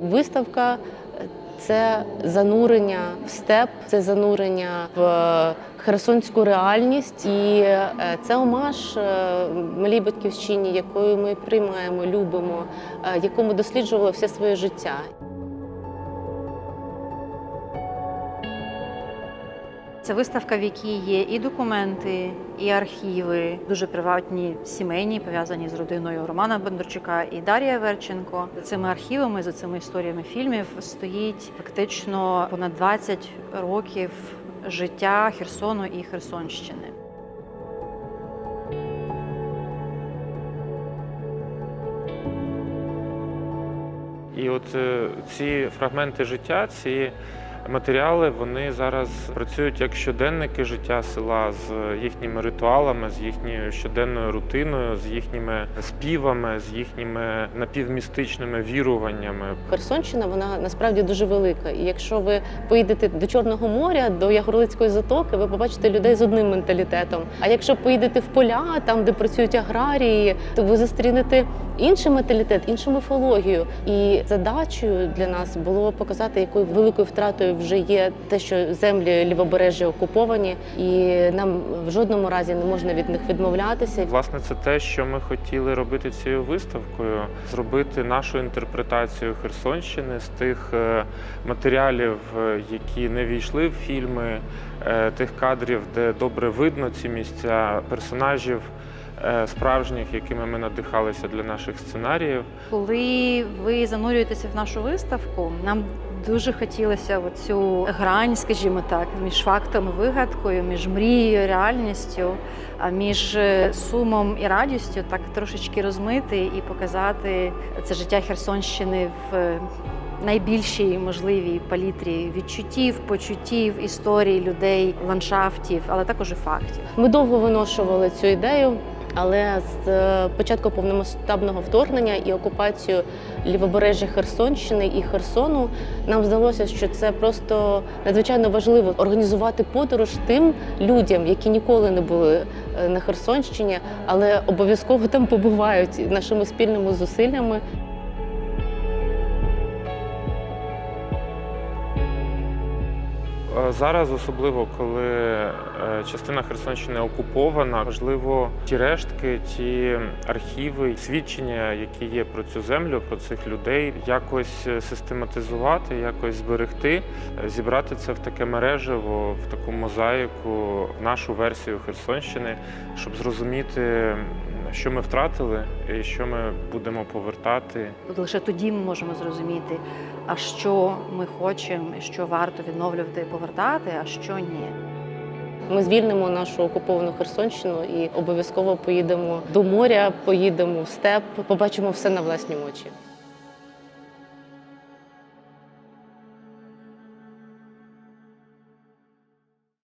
Виставка це занурення в степ, це занурення в е, херсонську реальність, і е, це омаж е, малій батьківщині, якою ми приймаємо, любимо, якому досліджували все своє життя. Це виставка, в якій є і документи, і архіви, дуже приватні, сімейні, пов'язані з родиною Романа Бондарчука і Дар'я Верченко. За цими архівами, за цими історіями фільмів стоїть фактично понад 20 років життя Херсону і Херсонщини. І от е, ці фрагменти життя, ці матеріали, вони зараз працюють як щоденники життя села з їхніми ритуалами, з їхньою щоденною рутиною, з їхніми співами, з їхніми напівмістичними віруваннями. Херсонщина вона насправді дуже велика. І якщо ви поїдете до Чорного моря, до Ягорлицької затоки, ви побачите людей з одним менталітетом. А якщо поїдете в поля, там де працюють аграрії, то ви зустрінете інший менталітет, іншу міфологію. І задачею для нас було показати, якою великою втратою вже є те, що землі лівобережжя окуповані, і нам в жодному разі не можна від них відмовлятися. Власне, це те, що ми хотіли робити цією виставкою: зробити нашу інтерпретацію Херсонщини з тих е, матеріалів, е, які не війшли в фільми, е, тих кадрів, де добре видно ці місця, персонажів справжніх, якими ми надихалися для наших сценаріїв. Коли ви занурюєтеся в нашу виставку, нам дуже хотілося цю грань, скажімо так, між фактом і вигадкою, між мрією реальністю, а між е, сумом і радістю так трошечки розмити і показати це життя Херсонщини в е, найбільшій можливій палітрі відчуттів, почуттів, історій, людей, ландшафтів, але також і фактів. Ми довго виношували цю ідею, але з е, початку повномасштабного вторгнення і окупацію лівобережжя Херсонщини і Херсону нам здалося, що це просто надзвичайно важливо організувати подорож тим людям, які ніколи не були е, на Херсонщині, але обов'язково там побувають нашими спільними зусиллями. Зараз, особливо коли е, частина Херсонщини окупована, важливо ті рештки, ті архіви, свідчення, які є про цю землю, про цих людей, якось е, систематизувати, якось зберегти, е, зібрати це в таке мережево, в таку мозаїку, нашу версію Херсонщини, щоб зрозуміти, що ми втратили і що ми будемо повертати. От Лише тоді ми можемо зрозуміти, а що ми хочемо, що варто відновлювати і повертати, а що ні. Ми звільнимо нашу окуповану Херсонщину і обов'язково поїдемо до моря, поїдемо в степ, побачимо все на власні очі.